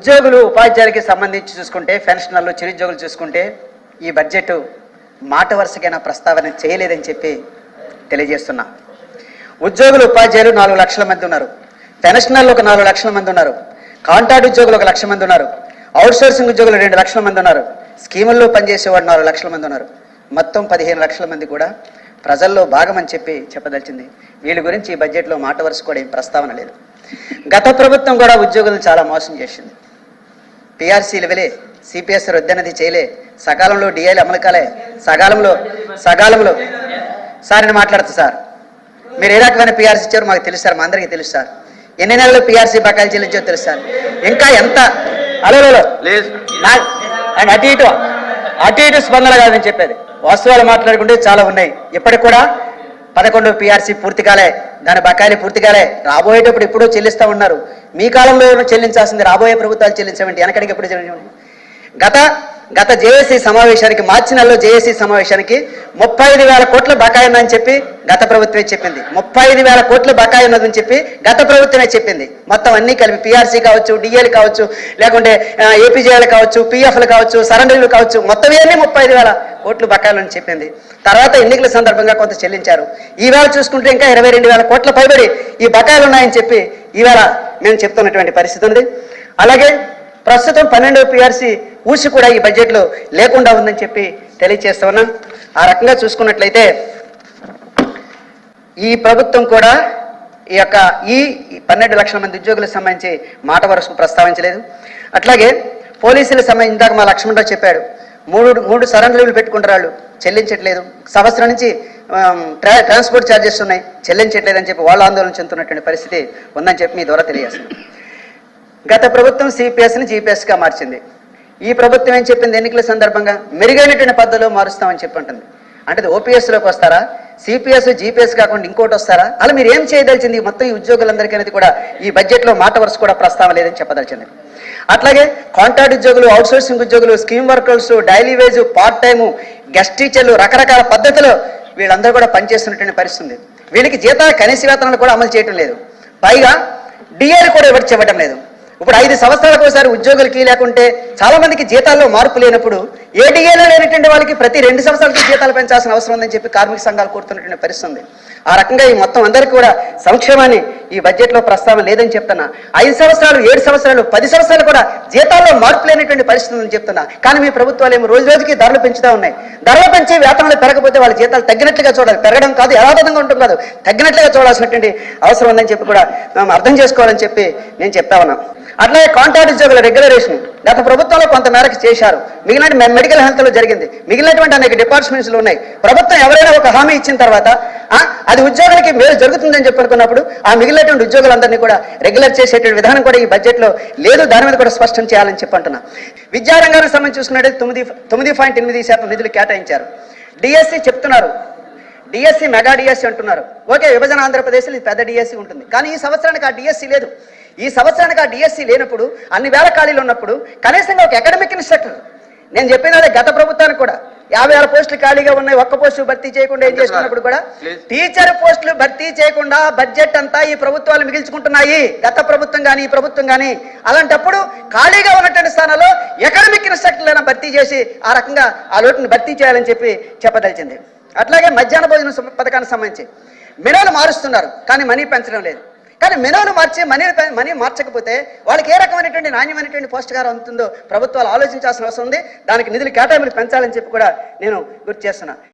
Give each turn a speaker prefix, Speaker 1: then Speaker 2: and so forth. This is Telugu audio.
Speaker 1: ఉద్యోగులు ఉపాధ్యాయులకి సంబంధించి చూసుకుంటే పెన్షనర్లు చిరుద్యోగులు చూసుకుంటే ఈ బడ్జెట్ మాట వరుసకైనా ప్రస్తావన చేయలేదని చెప్పి తెలియజేస్తున్నా. ఉద్యోగులు ఉపాధ్యాయులు నాలుగు లక్షల మంది ఉన్నారు. పెన్షనర్లు ఒక నాలుగు లక్షల మంది ఉన్నారు. కాంట్రాక్ట్ ఉద్యోగులు ఒక లక్ష మంది ఉన్నారు. అవుట్సోర్సింగ్ ఉద్యోగులు రెండు లక్షల మంది ఉన్నారు. స్కీముల్లో పనిచేసేవాడు నాలుగు లక్షల మంది ఉన్నారు. మొత్తం పదిహేను లక్షల మంది కూడా ప్రజల్లో భాగమని చెప్పి చెప్పదలిచింది. వీళ్ళ గురించి ఈ బడ్జెట్లో మాట వరుస కూడా ఏం ప్రస్తావన లేదు. గత ప్రభుత్వం కూడా ఉద్యోగులను చాలా మోసం చేసింది. పిఆర్సీలు ఇవ్వలే సిపిఎస్ రద్దనది చేయలే. సకాలంలో డిఐలు అమలు కాలే. సకాలంలో సకాలంలో. సార్ నేను మాట్లాడుతా సార్. మీరు ఏ రకమైన పిఆర్సీ ఇచ్చారో మాకు తెలుసు సార్ మా అందరికీ తెలుసు సార్. ఎన్ని నెలలు పిఆర్సీ బకాయిలు చెల్లించో తెలుసు సార్. ఇంకా ఎంత? అలో అండ్ అటు ఇటు అటు ఇటు స్పందన కాదని చెప్పేది. వాస్తవాలు మాట్లాడుకుంటే చాలా ఉన్నాయి. ఇప్పటికి కూడా పదకొండు పిఆర్సీ పూర్తి కాలే. దాని బకాయిలు పూర్తిగాలే రాబోయేటప్పుడు ఎప్పుడో చెల్లిస్తా ఉన్నారు. మీ కాలంలో చెల్లించాల్సింది రాబోయే ప్రభుత్వాలు చెల్లించమండి వెనకడికి ఎప్పుడు చెల్లించమండి గత గత జేఏసీ సమావేశానికి మార్చి నెలలో జేఏసీ సమావేశానికి ముప్పై ఐదు వేల కోట్ల బకాయి ఉందని చెప్పి గత ప్రభుత్వమే చెప్పింది. ముప్పై ఐదు వేల కోట్ల బకాయి ఉన్నదని చెప్పి గత ప్రభుత్వమే చెప్పింది. మొత్తం అన్ని కలిపి పిఆర్సీ కావచ్చు డిఏలు కావచ్చు లేకుంటే ఏపీజేఎల్ కావచ్చు పిఎఫ్లు కావచ్చు సరెండర్లు కావచ్చు మొత్తం ఇవన్నీ ముప్పై ఐదు వేల కోట్లు బకాయిలు అని చెప్పింది. తర్వాత ఎన్నికల సందర్భంగా కొంత చెల్లించారు. ఈవేళ చూసుకుంటే ఇంకా ఇరవై రెండు వేల కోట్ల పైబడి ఈ బకాయిలు ఉన్నాయని చెప్పి ఈవేళ మేము చెప్తున్నటువంటి పరిస్థితి ఉంది. అలాగే ప్రస్తుతం పన్నెండో పిఆర్సీ ఊసి కూడా ఈ బడ్జెట్లో లేకుండా ఉందని చెప్పి తెలియజేస్తా ఉన్నాం. ఆ రకంగా చూసుకున్నట్లయితే ఈ ప్రభుత్వం కూడా ఈ యొక్క ఈ పన్నెండు లక్షల మంది ఉద్యోగులకు సంబంధించి మాట వరుసకు ప్రస్తావించలేదు. అట్లాగే పోలీసులకు సంబంధించి ఇందాక మా లక్ష్మణరావు చెప్పాడు మూడు మూడు సరెండర్లు పెట్టుకుంటారు వాళ్ళు చెల్లించట్లేదు. సంవత్సరం నుంచి ట్రా ట్రాన్స్పోర్ట్ ఛార్జెస్ ఉన్నాయి చెల్లించట్లేదని చెప్పి వాళ్ళు ఆందోళన చెందుతున్నటువంటి పరిస్థితి ఉందని చెప్పి మీ ద్వారా తెలియజేస్తున్నాం. గత ప్రభుత్వం సిపిఎస్ని జీపీఎస్గా మార్చింది. ఈ ప్రభుత్వం ఏం చెప్పింది ఎన్నికల సందర్భంగా? మెరుగైనటువంటి పద్ధతిలో మారుస్తామని చెప్పి ఉంటుంది అంటే ఓపీఎస్లోకి వస్తారా? సిపిఎస్ జీపీఎస్ కాకుండా ఇంకోటి వస్తారా? అలా మీరు ఏం చేయదలిచింది? మొత్తం ఈ ఉద్యోగులందరికీ అనేది కూడా ఈ బడ్జెట్లో మాట వరుస కూడా ప్రస్తావన లేదని చెప్పదలిచింది. అట్లాగే కాంట్రాక్ట్ ఉద్యోగులు అవుట్సోర్సింగ్ ఉద్యోగులు scheme workers daily wage part time guest టీచర్లు రకరకాల పద్ధతిలో వీళ్ళందరూ కూడా పనిచేస్తున్నటువంటి పరిస్థితి ఉంది. వీళ్ళకి జీతాల కనీస వేతనాలు కూడా అమలు చేయటం లేదు. పైగా డిఆర్ కూడా ఇవ్వడం చెప్పడం లేదు. ఇప్పుడు ఐదు సంవత్సరాలకు ఒకసారి ఉద్యోగులకి లేకుంటే చాలా మందికి జీతాల్లో మార్పు లేనప్పుడు ఏడీఏలో లేనటువంటి వాళ్ళకి ప్రతి రెండు సంవత్సరాలకి జీతాలు పెంచాల్సిన అవసరం ఉందని చెప్పి కార్మిక సంఘాలు కోరుతున్నటువంటి పరిస్థితి ఉంది. ఆ రకంగా ఈ మొత్తం అందరికీ కూడా సంక్షేమాన్ని ఈ బడ్జెట్లో ప్రస్తావన లేదని చెప్తున్నా. ఐదు సంవత్సరాలు ఏడు సంవత్సరాలు పది సంవత్సరాలు కూడా జీతాల్లో మార్పు లేనటువంటి పరిస్థితి ఉందని చెప్తున్నా. కానీ మీ ప్రభుత్వాలు ఏమో రోజు రోజుకి ధరలు పెంచుతూ ఉన్నాయి. ధరలు పెంచి వేతనాలు పెరగకపోతే వాళ్ళ జీతాలు తగ్గినట్లుగా చూడాలి. పెరగడం కాదు యథాతథంగా ఉంటుంది కాదు తగ్గినట్లుగా చూడాల్సినటువంటి అవసరం ఉందని చెప్పి కూడా మేము అర్థం చేసుకోవాలని చెప్పి నేను చెప్తా ఉన్నాను అట్లాగే కాంట్రాక్ట్ ఉద్యోగుల రెగ్యులరేషన్ గత ప్రభుత్వంలో కొంతమేరకు చేశారు. మిగిలిన మెడికల్ హెల్త్లో జరిగింది. మిగిలినటువంటి అనేక డిపార్ట్మెంట్స్ ఉన్నాయి. ప్రభుత్వం ఎవరైనా ఒక హామీ ఇచ్చిన తర్వాత అది ఉద్యోగులకి మేలు జరుగుతుందని చెప్పుకున్నప్పుడు ఆ మిగిలినటువంటి ఉద్యోగులందరినీ కూడా రెగ్యులర్ చేసేటువంటి విధానం కూడా ఈ బడ్జెట్లో లేదు. దాని మీద కూడా స్పష్టం చేయాలని చెప్పంటున్నా విద్యారంగానికి సంబంధించి చూసుకున్నట్టు తొమ్మిది తొమ్మిది పాయింట్ ఎనిమిది శాతం నిధులు కేటాయించారు. డిఎస్సి చెప్తున్నారు. డిఎస్సి మెగా డిఎస్సి అంటున్నారు. ఓకే విభజన ఆంధ్రప్రదేశ్లో ఇది పెద్ద డిఎస్సి ఉంటుంది. కానీ ఈ సంవత్సరానికి ఆ డిఎస్సి లేదు. ఈ సంవత్సరానికి ఆ డిఎస్సి లేనప్పుడు అన్ని వేల ఖాళీలు ఉన్నప్పుడు కనీసంగా ఒక అకాడమిక్ ఇన్స్ట్రక్టర్ నేను చెప్పిన అదే గత ప్రభుత్వానికి కూడా యాభై ఆరు పోస్టులు ఖాళీగా ఉన్నాయి ఒక్క పోస్టు భర్తీ చేయకుండా ఏం చేసుకున్నప్పుడు కూడా. టీచర్ పోస్టులు భర్తీ చేయకుండా బడ్జెట్ అంతా ఈ ప్రభుత్వాలు మిగిల్చుకుంటున్నాయి. గత ప్రభుత్వం కానీ ఈ ప్రభుత్వం కానీ అలాంటప్పుడు ఖాళీగా ఉన్నటువంటి స్థానంలో ఎకడమిక్ ఇన్స్ట్రక్టర్లైనా భర్తీ చేసి ఆ రకంగా ఆ లోటును భర్తీ చేయాలని చెప్పి చెప్పదలిచింది. అట్లాగే మధ్యాహ్న భోజన పథకానికి సంబంధించి. మెనూలు మారుస్తున్నారు కానీ మనీ పెంచడం లేదు. కానీ మెనూలు మార్చి మనీ మనీ మార్చకపోతే వాళ్ళకి ఏ రకమైనటువంటి నాణ్యమైనటువంటి పోషకాహారం అందుతుందో ప్రభుత్వాలు ఆలోచించాల్సిన అవసరం ఉంది. దానికి నిధులు కేటాయింపులు పెంచాలని చెప్పి కూడా నేను గుర్తు చేస్తున్నా.